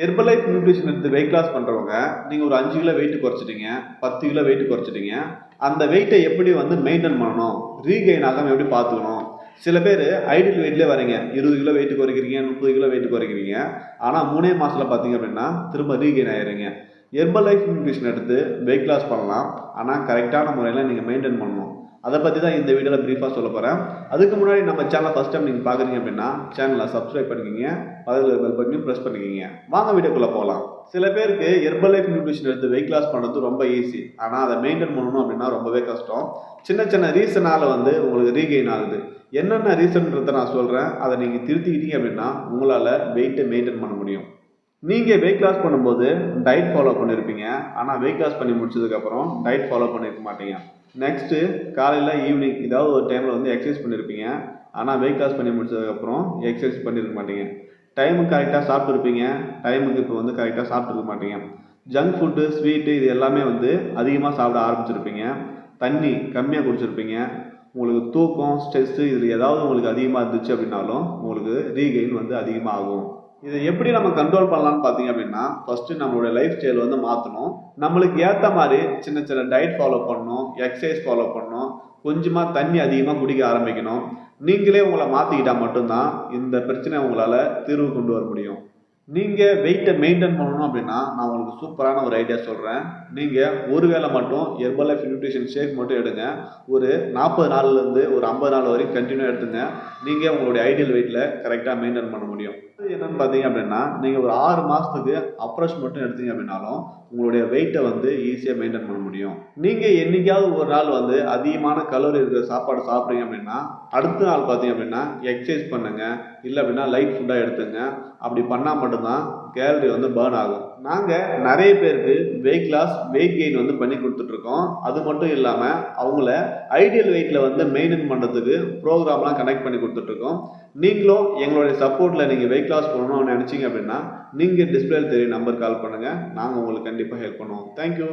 Herbalife nutrition எடுத்து weight loss பண்ணுறவங்க நீங்கள் ஒரு அஞ்சு கிலோ வெயிட் குறைச்சிட்டீங்க பத்து கிலோ வெயிட் குறைச்சிட்டீங்க அந்த வெயிட்டை எப்படி வந்து மெயின்டைன் பண்ணணும்? ரீகெயின் ஆகாமல் எப்படி பார்த்துக்கணும்? சில பேர் ஐடியல் வெயிட்லேயே வரீங்க இருபது கிலோ வெயிட் குறைக்கிறீங்க முப்பது கிலோ வெயிட் குறைக்கிறீங்க. ஆனால் மூணே மாதத்தில் பார்த்தீங்க அப்படின்னா திரும்ப ரீகெயின் ஆயிடுறீங்க. ஹெர்பலைஃப் நியூட்ரிஷன் எடுத்து வெயிட் லாஸ் பண்ணலாம். ஆனால் கரெக்டான முறையில் நீங்கள் மெயின்டைன் பண்ணணும். அதை பற்றி தான் இந்த வீடியோவில் ப்ரீஃபாக சொல்ல போகிறேன் அதுக்கு முன்னாடி நம்ம சேனலை ஃபஸ்ட் டைம் நீங்கள் பார்க்குறீங்க அப்படின்னா சேனலை சப்ஸ்கிரைப் பண்ணிக்கிங்க. பதில் பெல் பட்டனையும் ப்ரெஸ் பண்ணிக்கிங்க. வாங்க வீடியோக்குள்ளே போகலாம். சில பேருக்கு ஹெர்பலைஃப் நியூட்ரிஷன் எடுத்து வெயிட் லாஸ் பண்ணுறது ரொம்ப ஈஸி ஆனால் அதை மெயின்டைன் பண்ணணும் அப்படின்னா ரொம்பவே கஷ்டம். சின்ன சின்ன ரீசனால் வந்து உங்களுக்கு ரீகெயின் ஆகுது. என்னென்ன ரீசன்றதை நான் சொல்கிறேன் அதை நீங்கள் திருத்திக்கிட்டீங்க அப்படின்னா உங்களால் வெயிட்டை மெயின்டைன் பண்ண முடியும். நீங்கள் வெயிட் லாஸ் பண்ணும்போது டயட் ஃபாலோ பண்ணியிருப்பீங்க ஆனால் வெயிட் லாஸ் பண்ணி முடிச்சதுக்கப்புறம் டயட் ஃபாலோ பண்ணியிருக்க மாட்டீங்க. நெக்ஸ்ட்டு காலையில் ஈவினிங் ஏதாவது ஒரு டைமில் வந்து எக்ஸசைஸ் பண்ணியிருப்பீங்க ஆனால் வெயிட் லாஸ் பண்ணி முடிச்சதுக்கப்புறம் எக்ஸசைஸ் பண்ணியிருக்க மாட்டீங்க. டைமுக்கு கரெக்டாக சாப்பிட்ருப்பீங்க டைமுக்கு இப்போ வந்து கரெக்டாக சாப்பிட்ருக்க மாட்டீங்க. ஜங்க் ஃபுட்டு ஸ்வீட்டு இது எல்லாமே வந்து அதிகமாக சாப்பிட ஆரம்பிச்சிருப்பீங்க. தண்ணி கம்மியாக குடிச்சிருப்பீங்க. உங்களுக்கு தூக்கம் ஸ்ட்ரெஸ்ஸு இதில் ஏதாவது உங்களுக்கு அதிகமாக இருந்துச்சு அப்படின்னாலும் உங்களுக்கு ரீகெயின் வந்து அதிகமாக ஆகும் இதை எப்படி நம்ம கண்ட்ரோல் பண்ணலாம்னு பார்த்தீங்க அப்படின்னா ஃபஸ்ட்டு நம்மளுடைய லைஃப் ஸ்டைல் வந்து மாற்றணும் நம்மளுக்கு ஏற்ற மாதிரி சின்ன சின்ன டயட் ஃபாலோ பண்ணணும் எக்ஸசைஸ் ஃபாலோ பண்ணணும். கொஞ்சமாக தண்ணி அதிகமாக குடிக்க ஆரம்பிக்கணும். நீங்களே உங்களை மாற்றிக்கிட்டால் மட்டும்தான் இந்த பிரச்சனையை உங்களால் தீர்வு கொண்டு வர முடியும். நீங்கள் வெயிட்டை மெயின்டைன் பண்ணணும் அப்படின்னா நான் உங்களுக்கு சூப்பரான ஒரு ஐடியா சொல்கிறேன் நீங்கள் ஒரு வேளை மட்டும் ஹெர்பலைஃப் நியூட்ரிஷன் ஷேக் மட்டும் எடுங்க. ஒரு நாற்பது நாள்லேருந்து ஒரு ஐம்பது நாள் வரைக்கும் கண்டினியூ எடுத்துங்க. நீங்கள் உங்களுடைய ஐடியல் வெயிட்டில் கரெக்டாக மெயின்டைன் பண்ண முடியும். என்னென்னு என்னன்னு பார்த்தீங்க அப்படின்னா நீங்கள் ஒரு ஆறு மாதத்துக்கு அப்ரோச் மட்டும் எடுத்தீங்க அப்படின்னாலும் உங்களுடைய வெயிட்டை வந்து ஈஸியாக மெயின்டைன் பண்ண முடியும். நீங்கள் என்னைக்காவது ஒரு நாள் வந்து அதிகமான கலோரி இருக்கிற சாப்பாடு சாப்பிட்றீங்க அப்படின்னா அடுத்த நாள் பார்த்தீங்க அப்படின்னா எக்ஸசைஸ் பண்ணுங்கள் இல்லை அப்படின்னா லைட் ஃபுட்டாக எடுத்துங்க. அப்படி பண்ணால் மட்டும் மட்டும்தான் கேலரி வந்து பேர்ன் ஆகும். நாங்கள் நிறைய பேருக்கு வெயிட் லாஸ் வெயிட் கெயின் வந்து பண்ணி கொடுத்துட்ருக்கோம். அது மட்டும் இல்லாமல் அவங்கள ஐடியல் வெயிட்டில் வந்து மெயின்டைன் பண்ணுறதுக்கு ப்ரோக்ராம்லாம் கனெக்ட் பண்ணி கொடுத்துட்ருக்கோம். நீங்களும் எங்களுடைய சப்போர்ட்டில் நீங்கள் வெயிட் லாஸ் பண்ணணும்னு நினச்சிங்க அப்படின்னா நீங்கள் டிஸ்பிளேல தெரிய நம்பர் கால் பண்ணுங்கள் நாங்கள் உங்களுக்கு கண்டிப்பாக ஹெல்ப் பண்ணுவோம். தேங்க்யூ